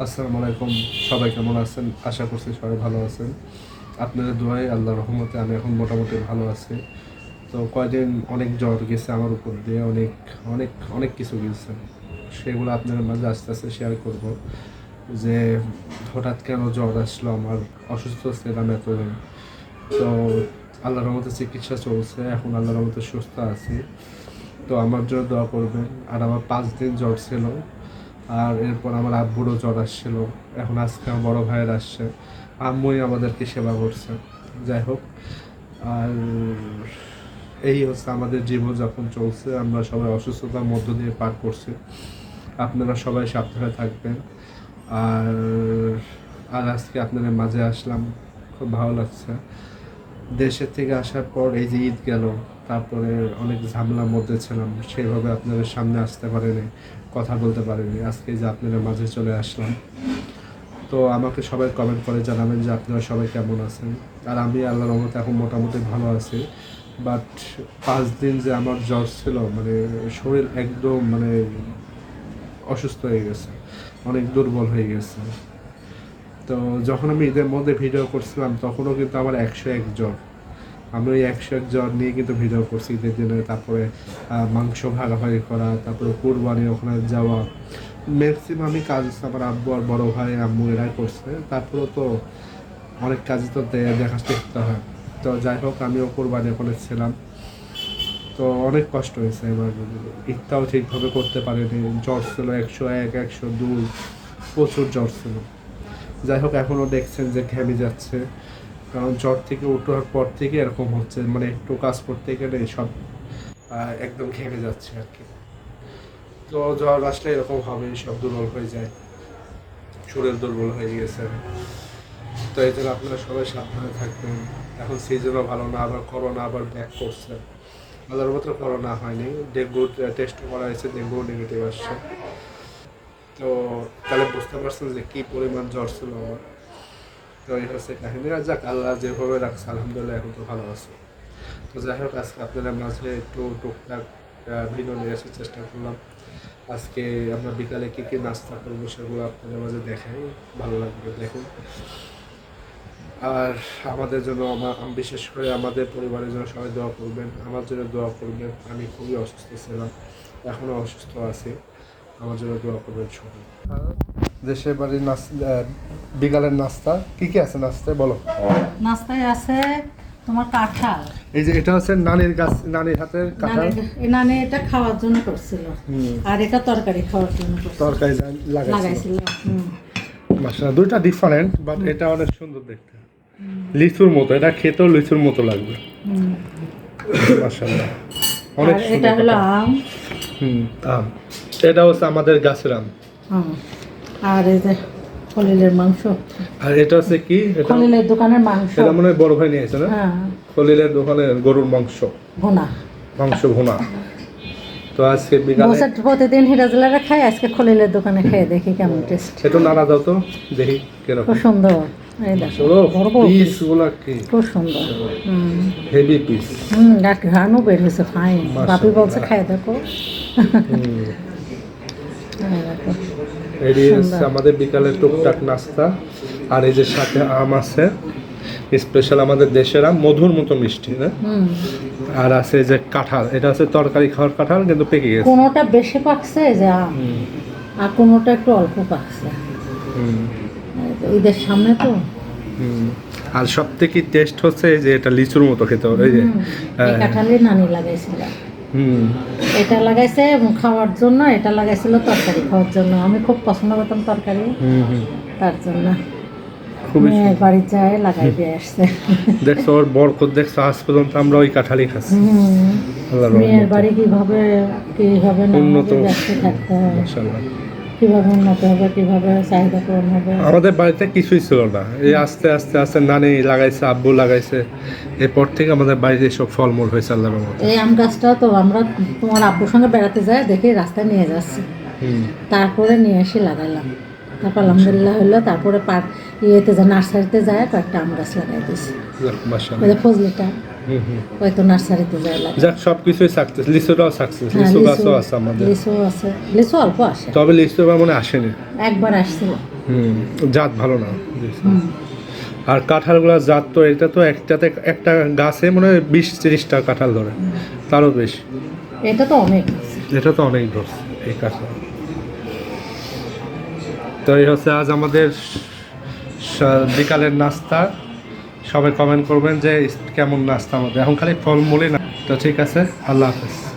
আসসালামু আলাইকুম। সবাই কেমন আছেন? আশা করছি সবাই ভালো আছেন। আপনাদের দোয়াই আল্লাহর রহমতে আমি এখন মোটামুটি ভালো আছি। তো কয়দিন অনেক জ্বর গেছে আমার উপর দিয়ে, অনেক অনেক অনেক কিছু গেছে। সেগুলো আপনাদের মাঝে আস্তে আস্তে শেয়ার করব যে হঠাৎ কেন জ্বর আসলো, আমার অসুস্থ ছিলাম এতদিন। তো আল্লাহর রহমতে চিকিৎসা চলছে, এখন আল্লাহর রহমতে সুস্থ আছি। তো আমার জন্য দোয়া করবেন। আর আমার পাঁচ দিন জ্বর ছিল। আর এরপর আমার আব্বুরও জ্বর আসছিল। এখন আজকে আমার বড় ভাইয়ের আসছে। আম্মুই আমাদেরকে সেবা করছে। যাই হোক, আর এই হচ্ছে আমাদের জীবন যখন চলছে। আমরা সবাই অসুস্থতার মধ্য দিয়ে পার করছি। আপনারা সবাই সাবধানে থাকবেন। আর আর আজকে আপনাদের মাঝে আসলাম। খুব ভালো লাগছে। দেশের থেকে আসার পর এই যে ঈদ গেল, তারপরে অনেক ঝামেলার মধ্যে ছিলাম, সেভাবে আপনাদের সামনে আসতে পারিনি, কথা বলতে পারেনি। আজকে যে আপনাদের মাঝে চলে আসলাম। তো আমাকে সবাই কমেন্ট করে জানাবেন যে আপনারা সবাই কেমন আছেন। আর আমি আল্লাহর রহমতে এখন মোটামুটি ভালো আছি। বাট পাঁচ দিন যে আমার জ্বর ছিল মানে শরীর একদম মানে অসুস্থ হয়ে গেছে, অনেক দুর্বল হয়ে গেছে। তো যখন আমি ঈদের মধ্যে ভিডিও করছিলাম, তখনও কিন্তু আমার একশো এক জ্বর। আমি ওই একশো এক জ্বর নিয়ে কিন্তু ভিডিও করছি ঈদের দিনে। তারপরে মাংস ভাগাভাগি করা, তারপরে কুরবানি, ওখানে যাওয়া। ম্যাক্সিমাম আমি কাজ আমার আব্বু আর বড়ো ভাই, আম্মু এরাই করছে। তারপরেও তো অনেক কাজই তো দে- দেখা দেখতে হয়। তো যাই হোক, আমিও কোরবানি ওখানে ছিলাম। তো অনেক কষ্ট হয়েছে আমার। ঈদটাও ঠিকভাবে করতে পারিনি। জ্বর ছিল একশো এক, একশো দুই। প্রচুর জ্বর ছিল। যাই হোক, এখনও দেখছেন যে ঘেমে যাচ্ছে। কারণ জ্বর থেকে ওঠার পর থেকে এরকম হচ্ছে মানে একটু কাজ করতে গেলে সব একদম ঘেমে যাচ্ছে আর কি। তো জ্বর আসলে এরকম হবে, সব দুর্বল হয়ে যায়। শরীর দুর্বল হয়ে গেছে। তো এই জন্য আপনারা সবাই সাবধানে থাকবেন। এখন সিজনও ভালো না, আবার করোনা আবার ব্যাক করছে। আল্লাহর মতো করোনা হয়নি। ডেঙ্গু টেস্ট করা হয়েছে ডেঙ্গু নেগেটিভ আসছে। তো তাহলে বুঝতে পারছেন যে কী পরিমাণ জ্বর ছিল। আমার তো এই হচ্ছে আর যাক, আল্লাহ যেভাবে রাখছে, আলহামদুলিল্লাহ এখন তো ভালো আছে। তো যাই হোক, আজকে মাঝে একটু টুকটাক ভিডিও নিয়ে আসার চেষ্টা করলাম। আজকে আমরা বিকালে কী কী নাস্তা করব সেগুলো আপনাদের মাঝে দেখাই। ভালো লাগবে দেখুন। আর আমাদের জন্য আমার বিশেষ করে আমাদের পরিবারের জন্য সবাই দোয়া করবেন। আমার জন্য দোয়া করবেন। আমি খুবই অসুস্থ ছিলাম, এখনও অসুস্থ আছি। আমার জন্য দোয়া করবেন সবাই। দেশের বাড়ির বিকালের নাস্তা। কি কি আছে নাস্তায়? বলো। নাস্তায় আছে তোমার কাঁঠাল। এই যে এটা হচ্ছে নানির গাছ নানির হাতের কাঁঠাল। নানি- এই নানি এটা খাওয়ার জন্য করছিল। আর এটা তরকারি খাওয়ার জন্য তরকারি লাগাইছিল। মাশাআল্লাহ দুইটা ডিফারেন্ট বাট এটা অনেক সুন্দর দেখতে। লিচুর মতো এটা খেতেও লিচুর মতো লাগবে। মাশাআল্লাহ অনেক আর এটা হলো আম। হুম আম। এটা হচ্ছে আমাদের গাছের আম। আর এই যে খলিলের মাংস। আর এটা হচ্ছে কি? খলিলের দোকানের মাংস। এটা মনে হয় বড় ভাই নিয়েছে না? হ্যাঁ। খলিলের দোকানে গরুর মাংস। ভোনা। মাংস ভুনা। তো আজকে বিকালে বসে প্রতিদিন হিরাজলারা খাই আজকে খলিলের দোকানে খেয়ে দেখি কেমন টেস্ট একটু নাড়া দাও তো দেখি কীরকম। খুব সুন্দর। এই দেখো বড় বড় পিস piece। কি? খুব সুন্দর। হেভি পিস হুম আর ঘানও বের হয়েছে ফাইন বাপি বলছে খাই দেখো। দেখো। এটি হচ্ছে আমাদের বিকালের টুকটাক নাস্তা আর এই যে সাথে আম আছে স্পেশাল আমাদের দেশের আম মধুর মতো মিষ্টি না? হুম। আর আছে যে কাঁঠাল এটা হচ্ছে তরকারি খাওয়ার কাঁঠাল কিন্তু পেকে গেছে। কোনোটা বেশি পাকছে যে আম আর কোনোটা একটু অল্প পাকছে। ঈদের সামনে তো। আর সব থেকে টেস্ট হচ্ছে যে এটা লিচুর মতো খেতে হবে এই যে হ্যাঁ। নানি লাগাইছিল হুম এটা লাগাইছে খাওয়ার জন্য এটা লাগাইছিল তরকারি খাওয়ার জন্য। আমি খুব পছন্দ করতাম তরকারি। হুম হুম। তার জন্য। বাড়ি যায় লাগাই দিয়ে আসছে। দেখছ ওর বরকত দেখছ আজ পর্যন্ত আমরা ওই কাঁঠালি খাচ্ছি। মেয়ের বাড়ি কীভাবে কীভাবে না উন্নত। হবে, থাকতে হয়। কীভাবে উন্নত হবে কীভাবে চাহিদা পূরণ হবে? আমাদের বাড়িতে কিছুই ছিল না। এই আস্তে আস্তে আস্তে নানি লাগাইছে আব্বু লাগাইছে। এরপর থেকে আমাদের বাড়িতে সব ফলমূল হয়েছে রহমতে। এই আম গাছটা তো আমরা তোমার আব্বুর সঙ্গে বেড়াতে যাই দেখি রাস্তায় নিয়ে যাচ্ছি। তারপরে নিয়ে এসে লাগাইলাম তারপর আলহামদুলিল্লাহ হলো তারপরে পার ইয়েতে যায় নার্সারিতে যায় কয়েকটা আম গাছ লাগাই দিয়েছি। যে ফজলিটা। হুম, হুম। ওই তো নার্সারিতে যায় লাগাই যাক সব কিছুই সাকসেস লিচুটাও সাকসেস হ্যাঁ, লিচু গাছও আছে আমাদের। লিচু আছে। লিচু অল্প আসে। তবে লিচু এবার মনে আসেনি। একবার আসছিল। হুম জাত ভালো না। আর কাঁঠালগুলো জাত তো এটা তো একটাতে একটা গাছে মনে হয় বিশ তিরিশটা কাঁঠাল ধরে। তারও বেশি। এটা তো অনেক। এটা তো অনেক ধরছে এই কাঁঠাল। তো এই হচ্ছে আজ আমাদের বিকালের নাস্তা। সবাই কমেন্ট করবেন যে কেমন নাস্তা আমাদের। এখন খালি ফলমূলই না। তো ঠিক আছে, আল্লাহ হাফেজ।